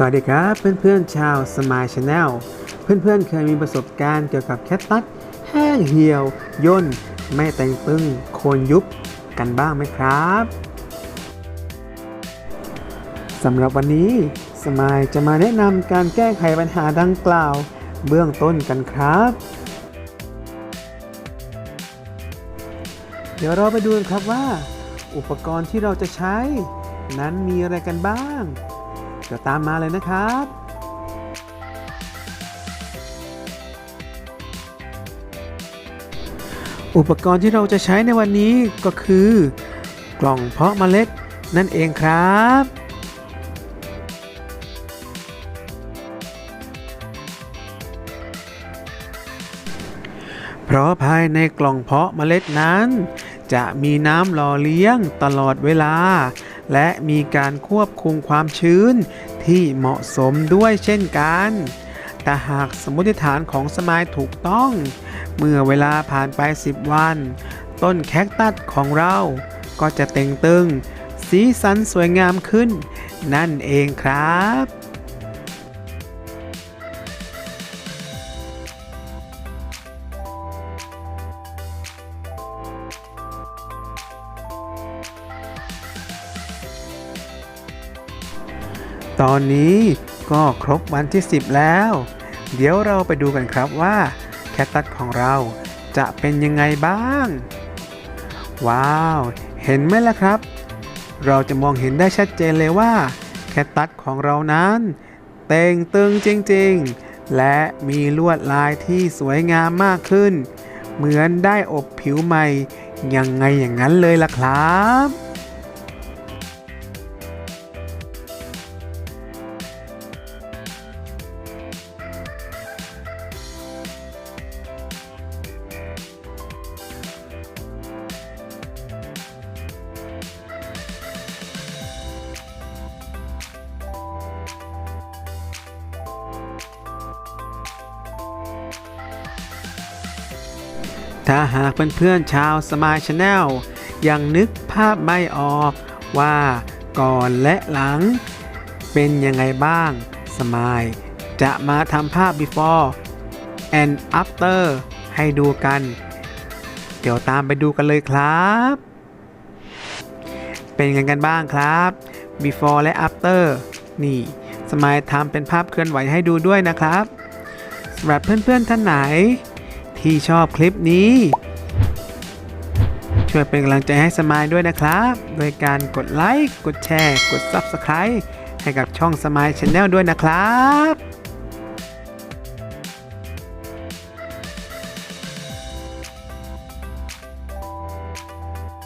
สวัสดีครับเพื่อนๆชาวสมายชาแนลเพื่อนๆเคยมีประสบการณ์เกี่ยวกับแคตตัสแห้งเหี่ยว ย่น ไม่แต่งตึงโคนยุบกันบ้างไหมครับสำหรับวันนี้สมายจะมาแนะนำการแก้ไขปัญหาดังกล่าว เบื้องต้นกันครับ เดี๋ยวเราไปดูกันครับว่า อุปกรณ์ที่เราจะใช้ นั้นมีอะไรกันบ้าง เดี๋ยวตามมาเลยนะครับ อุปกรณ์ที่เราจะใช้ในวันนี้ก็คือ กล่องเพาะเมล็ดนั่นเองครับเพราะภายในกล่องเพาะเมล็ดนั้น จะมีน้ำหล่อเลี้ยงตลอดเวลา และมีการควบคุมความชื้นที่เหมาะสมด้วยเช่นกัน แต่หากสมมติฐานของสมายถูกต้อง เมื่อเวลาผ่านไป 10 วัน ต้นแคคตัสของเราก็จะเต่งตึง สีสันสวยงามขึ้น นั่นเองครับ ตอนนี้ก็ครบวันที่ 10 แล้ว เดี๋ยวเราไปดูกันครับว่าแคตตัสของเราจะเป็นยังไงบ้าง ว้าว เห็นไหมล่ะครับ เราจะมองเห็นได้ชัดเจนเลยว่า แคตตัสของเรานั้น เต่งตึงจริงๆ และมีลวดลายที่สวยงามมากขึ้น เหมือนได้อบผิวใหม่ยังไงอย่างนั้นเลยล่ะครับ ถ้าหากเพื่อนๆชาวสมายชาแนลยังนึกภาพไม่ออกว่าก่อนและหลัง เป็นยังไงบ้าง สมายจะมาทำภาพ before and after ให้ดูกัน เดี๋ยวตามไปดูกันเลยครับ เป็นยังไงกันบ้างครับ before และ after นี่ สมายทำเป็นภาพเคลื่อนไหวให้ดูด้วยนะครับสำหรับเพื่อนๆท่านไหน ที่ชอบคลิปนี้ ช่วยเป็นกำลังใจให้สมายด้วยนะครับ โดยการกดไลค์ กดแชร์ กด Subscribe ให้กับช่องสมายช n แนลด้วยนะครับ